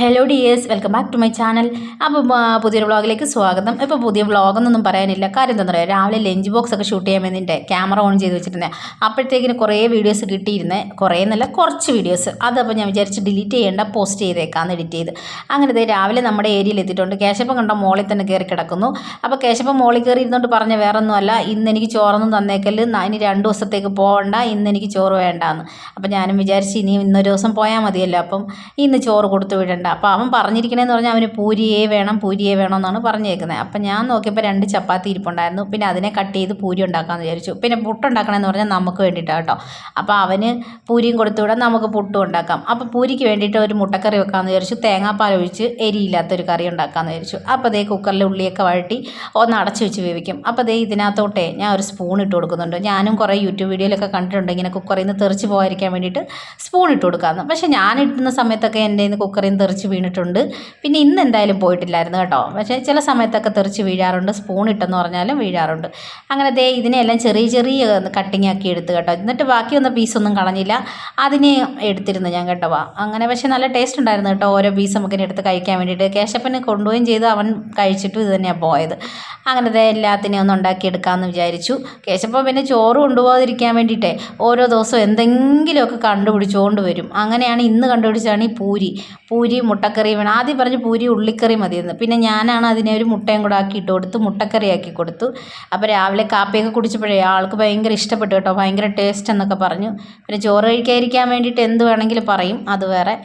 Hello dears welcome back to my channel അപ്പോൾ പുതിയൊരു വ്ളോഗിലേക്ക് സ്വാഗതം. ഇപ്പോൾ പുതിയ വ്ളോഗൊന്നും പറയാനില്ല. കാര്യം എന്താ പറയുക രാവിലെ ലഞ്ച് ബോക്സ് ഒക്കെ ഷൂട്ട് ചെയ്യാൻ വേണ്ടിയിട്ട് ക്യാമറ ഓൺ ചെയ്ത് വെച്ചിട്ടുണ്ട്. അപ്പോഴത്തേക്കിന് കുറേ വീഡിയോസ് കിട്ടിയിരുന്നേ. കുറേ എന്നല്ല കുറച്ച് വീഡിയോസ് അതപ്പോൾ ഞാൻ വിചാരിച്ച് ഡിലീറ്റ് ചെയ്യേണ്ട പോസ്റ്റ് ചെയ്തേക്കാന്ന് എഡിറ്റ് ചെയ്ത്. അങ്ങനത്തെ രാവിലെ നമ്മുടെ ഏരിയയിൽ എത്തിയിട്ടുണ്ട്. കേശപ്പം കണ്ട മോളിൽ തന്നെ കയറി കിടക്കുന്നു. അപ്പോൾ കേശപ്പം മോളിൽ കയറി ഇരുന്നുകൊണ്ട് പറഞ്ഞ വേറൊന്നുമല്ല ഇന്ന് എനിക്ക് ചോറൊന്നും തന്നേക്കൽ ഇനി രണ്ട് ദിവസത്തേക്ക് പോകണ്ട ഇന്ന് എനിക്ക് ചോറ് വേണ്ടാന്ന്. അപ്പോൾ ഞാനും വിചാരിച്ച് ഇനി ഇന്നൊരു ദിവസം പോയാൽ മതിയല്ലോ. അപ്പം ഇന്ന് ചോറ് കൊടുത്തു വിടണ്ട. അപ്പോൾ അവൻ പറഞ്ഞിരിക്കണേന്ന് പറഞ്ഞാൽ അവന് പൂരിയേ വേണം പൂരിയേ വേണം എന്നാണ് പറഞ്ഞേക്കുന്നത് അപ്പം ഞാൻ നോക്കിയപ്പോൾ രണ്ട് ചപ്പാത്തി ഇരിപ്പുണ്ടായിരുന്നു. പിന്നെ അതിനെ കട്ട് ചെയ്ത് പൂരി ഉണ്ടാക്കാമെന്ന് വിചാരിച്ചു. പിന്നെ പുട്ടുണ്ടാക്കണമെന്ന് പറഞ്ഞാൽ നമുക്ക് വേണ്ടിയിട്ടാണ് കേട്ടോ. അപ്പോൾ അവന് പൂരിയും കൊടുത്തുവിടാം നമുക്ക് പുട്ടും ഉണ്ടാക്കാം. അപ്പോൾ പൂരിക്ക് വേണ്ടിയിട്ട് ഒരു മുട്ടക്കറി വെക്കാമെന്ന് വിചാരിച്ചു. തേങ്ങാപ്പാൽ ഒഴിച്ച് എരിയില്ലാത്തൊരു കറി ഉണ്ടാക്കാമെന്ന് വിചാരിച്ചു. അപ്പോൾ ദേ കുക്കറിൽ ഉള്ളിയൊക്കെ വഴട്ടി ഒന്ന് അടച്ചു വെച്ച് വേവിക്കും. അപ്പോൾ ദേ ഇതിനകത്തോട്ടെ ഞാൻ ഒരു സ്പൂൺ ഇട്ട് കൊടുക്കുന്നുണ്ട്. ഞാനും കുറേ യൂട്യൂബ് വീഡിയോയിലൊക്കെ കണ്ടിട്ടുണ്ട്. ഇങ്ങനെ കുക്കറിൽ നിന്ന് തെറിച്ച് പോകാതിരിക്കാൻ വേണ്ടിയിട്ട് സ്പൂൺ ഇട്ട് കൊടുക്കാമെന്ന് പക്ഷേ ഞാൻ ഇട്ടുന്ന സമയത്തൊക്കെ എന്റെ കുക്കറിൽ നിന്ന് തെറിച്ച് വീണിട്ടുണ്ട്. പിന്നെ ഇന്ന് എന്തായാലും പോയിട്ടില്ലായിരുന്നു കേട്ടോ. പക്ഷേ ചില സമയത്തൊക്കെ തെറിച്ച് വീഴാറുണ്ട്. സ്പൂൺ ഇട്ടെന്ന് പറഞ്ഞാലും വീഴാറുണ്ട്. അങ്ങനെ ദേ ഇതിനെല്ലാം ചെറിയ ചെറിയ കട്ടിങ് ആക്കി എടുത്ത് കേട്ടോ. എന്നിട്ട് ബാക്കി വന്ന പീസൊന്നും കളഞ്ഞില്ല. അതിനെ എടുത്തിരുന്നു ഞാൻ കേട്ടോ. അങ്ങനെ പക്ഷേ നല്ല ടേസ്റ്റ് ഉണ്ടായിരുന്നു കേട്ടോ. ഓരോ പീസ് നമുക്കിനെ എടുത്ത് കഴിക്കാൻ വേണ്ടിയിട്ട്. കേശപ്പന് കൊണ്ടുപോവുകയും ചെയ്ത്. അവൻ കഴിച്ചിട്ടും ഇത് തന്നെയാണ് പോയത്. അങ്ങനെ ദേ എല്ലാത്തിനെയും ഒന്ന് ഉണ്ടാക്കിയെടുക്കാമെന്ന് വിചാരിച്ചു. കേശപ്പൻ പിന്നെ ചോറ് കൊണ്ടുപോകാതിരിക്കാൻ വേണ്ടിയിട്ടേ ഓരോ ദിവസവും എന്തെങ്കിലുമൊക്കെ കണ്ടുപിടിച്ചുകൊണ്ട് വരും. അങ്ങനെയാണ് ഇന്ന് കണ്ടുപിടിച്ചാണ് ഈ പൂരി. പൂരി മുട്ടക്കറി വേണം. ആദ്യം പറഞ്ഞു പൂരി ഉള്ളിക്കറി മതിയെന്ന്. പിന്നെ ഞാനാണ് അതിനെ ഒരു മുട്ടയും കൂടെ ആക്കി ഇട്ട് കൊടുത്തു മുട്ടക്കറി ആക്കി കൊടുത്തു. അപ്പോൾ രാവിലെ കാപ്പിയൊക്കെ കുടിച്ചപ്പോഴേ ആൾക്ക് ഭയങ്കര ഇഷ്ടപ്പെട്ടു കേട്ടോ. ഭയങ്കര ടേസ്റ്റ് എന്നൊക്കെ പറഞ്ഞു. പിന്നെ ചോറ് കഴിക്കാതിരിക്കാൻ വേണ്ടിയിട്ട് എന്ത് വേണമെങ്കിലും പറയും. അത് വേറെ.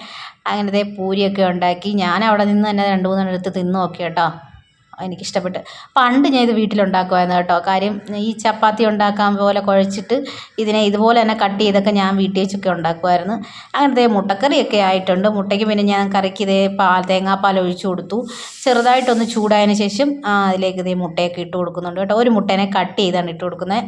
അങ്ങനത്തെ പൂരിയൊക്കെ ഉണ്ടാക്കി. ഞാൻ അവിടെ നിന്ന് തന്നെ രണ്ട് മൂന്നെണ്ണം എടുത്ത് തിന്നു നോക്കി കേട്ടോ. എനിക്കിഷ്ടപ്പെട്ട്. പണ്ട് ഞാൻ ഇത് വീട്ടിലുണ്ടാക്കുമായിരുന്നു കേട്ടോ. കാര്യം ഈ ചപ്പാത്തി ഉണ്ടാക്കാൻ പോലെ കുഴച്ചിട്ട് ഇതിനെ ഇതുപോലെ തന്നെ കട്ട് ചെയ്തൊക്കെ ഞാൻ വീട്ടിൽ വെച്ചൊക്കെ ഉണ്ടാക്കുമായിരുന്നു. അങ്ങനത്തെ മുട്ടക്കറിയൊക്കെ ആയിട്ടുണ്ട്. മുട്ടയ്ക്ക് പിന്നെ ഞാൻ കറിക്ക് ഇതേ പാൽ തേങ്ങാപ്പാൽ ഒഴിച്ചു കൊടുത്തു. ചെറുതായിട്ടൊന്ന് ചൂടായതിന് ശേഷം അതിലേക്ക് ഇതേ മുട്ടയൊക്കെ ഇട്ട് കൊടുക്കുന്നുണ്ട് കേട്ടോ. ഒരു മുട്ടേനെ കട്ട് ചെയ്താണ് ഇട്ട് കൊടുക്കുന്നത്.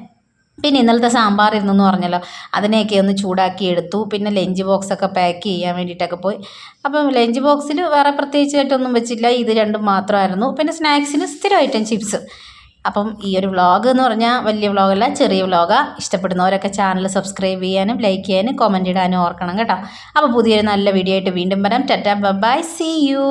പിന്നെ ഇന്നലത്തെ സാമ്പാർ ഇരുന്നു എന്ന് പറഞ്ഞല്ലോ. അതിനെയൊക്കെ ഒന്ന് ചൂടാക്കി എടുത്തു. പിന്നെ ലഞ്ച് ബോക്സൊക്കെ പാക്ക് ചെയ്യാൻ വേണ്ടിയിട്ടൊക്കെ പോയി. അപ്പം ലഞ്ച് ബോക്സിൽ വേറെ പ്രത്യേകിച്ചായിട്ടൊന്നും വെച്ചില്ല ഇത് രണ്ടും മാത്രമായിരുന്നു. പിന്നെ സ്നാക്സിന് ഐറ്റം ചിപ്സ്. അപ്പം ഈ ഒരു വ്ളോഗ് എന്ന് പറഞ്ഞാൽ വലിയ വ്ളോഗല്ല ചെറിയ വ്ളോഗാണ് ഇഷ്ടപ്പെടുന്നവരൊക്കെ ചാനൽ സബ്സ്ക്രൈബ് ചെയ്യാനും ലൈക്ക് ചെയ്യാനും കമന്റ് ഇടാനും ഓർക്കണം കേട്ടോ. അപ്പോൾ പുതിയൊരു നല്ല വീഡിയോ ആയിട്ട് വീണ്ടും വരാം. Tata bye C U